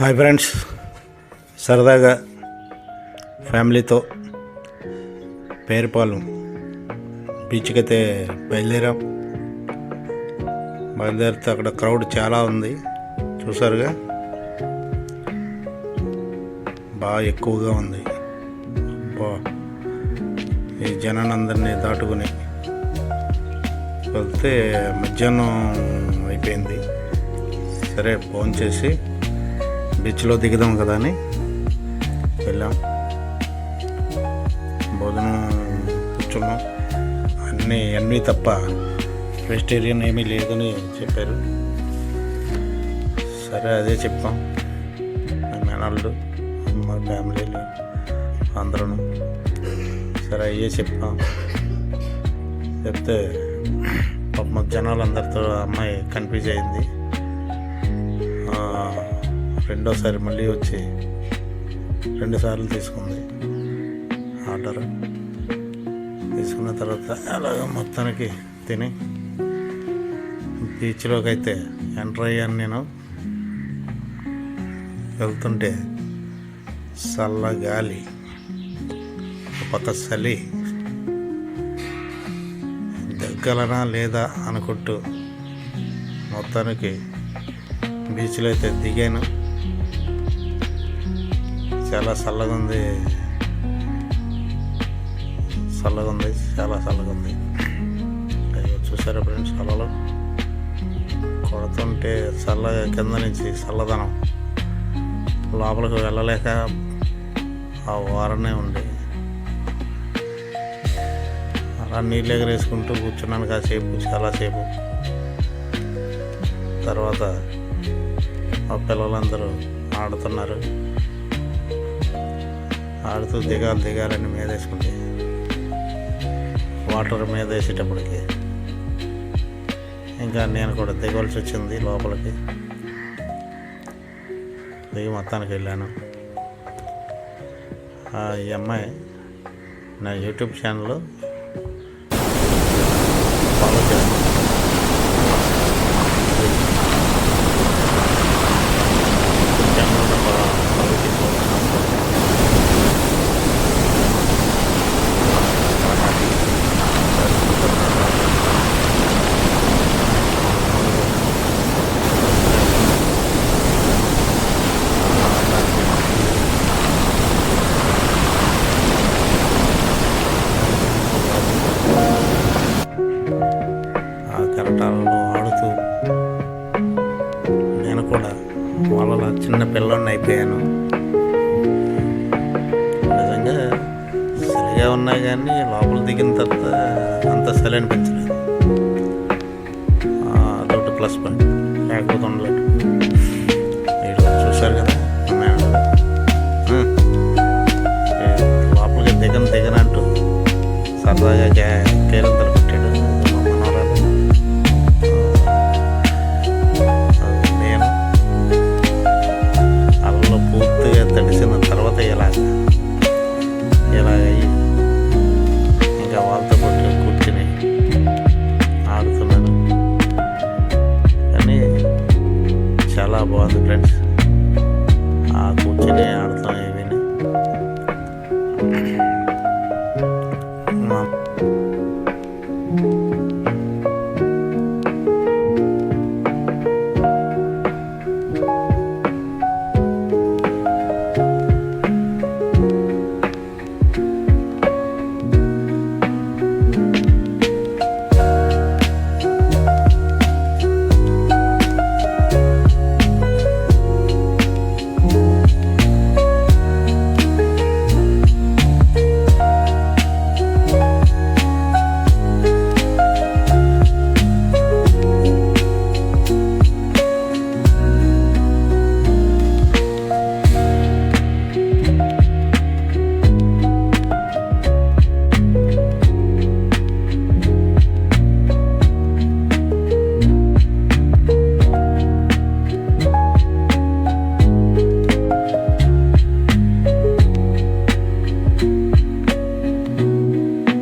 Hi friends. సరదాగా ఫ్యామిలీతో పేరుపాలెం బీచ్కి అయితే బయలుదేరాం. బయలుదేరితే అక్కడ క్రౌడ్ చాలా ఉంది. చూసారుగా? బాగా ఎక్కువగా ఉంది. బా. ఈ జనానందరినీ దాటుకుని వెళ్తే మధ్యాహ్నం అయిపోయింది. సరే ఫోన్ చేసి బీచ్లో దిగుదాం కదా అని వెళ్ళాం. భోజనం కూర్చున్నాం. అన్నీ అన్నీ తప్ప వెజిటేరియన్ ఏమీ లేదని చెప్పారు. సరే అదే చెప్పాం మా మేనల్లు మా ఫ్యామిలీలు అందరూ సరే అయ్యే చెప్పాం చెప్తే పాప జనాలు అందరితో అమ్మాయి కన్ఫ్యూజ్ అయింది. రెండోసారి మళ్ళీ వచ్చి రెండుసార్లు తీసుకుంది ఆర్డర్. తీసుకున్న తర్వాత అలాగ మొత్తానికి తిని బీచ్లోకి అయితే ఎంటర్ అయ్యాను నేను. వెళ్తుంటే చల్ల గాలి కొత్త చలి దగ్గరనా లేదా అనుకుంటూ మొత్తానికి బీచ్లో అయితే దిగాను. చాలా చల్లగా ఉంది చల్లగా ఉంది చాలా చల్లగా ఉంది అయ్యో చూసారా ఫ్రెండ్స్ అలలు? కొడుతుంటే చల్లగా కింద నుంచి చల్లదనం. లోపలికి వెళ్ళలేక ఆ వారనే ఉంది. అలా నీళ్ళు ఎగరేసుకుంటూ కూర్చున్నాను కాసేపు చాలాసేపు తర్వాత మా పిల్లలందరూ ఆడుతున్నారు. ఆడుతూ దిగాలి దిగాలని మీద వేసుకుంటే వాటర్ మీద వేసేటప్పటికి ఇంకా నేను కూడా దిగవలసి వచ్చింది లోపలికి. దిగి మొత్తానికి వెళ్ళాను. ఆ, ఈ అమ్మాయి నా యూట్యూబ్ ఛానల్ ఫాలో చేస్తాను ఆడుతూ నేను కూడా వాళ్ళ చిన్న పిల్లోడిని అయిపోయాను. నిజంగా సరిగా ఉన్నాయి కానీ లోపల దిగిన తర్వాత అంత సరి అనిపించలేదు. అదొకటి ప్లస్ పాయింట్. లేకపోతే ఉండలేదు. మీరు చూశారు కదా లోపలికి దిగను దిగనంటూ సరదాగా బాగుంది ఫ్రెండ్స్. ఆ కూర్చొని ఆడతాం ఏమైనా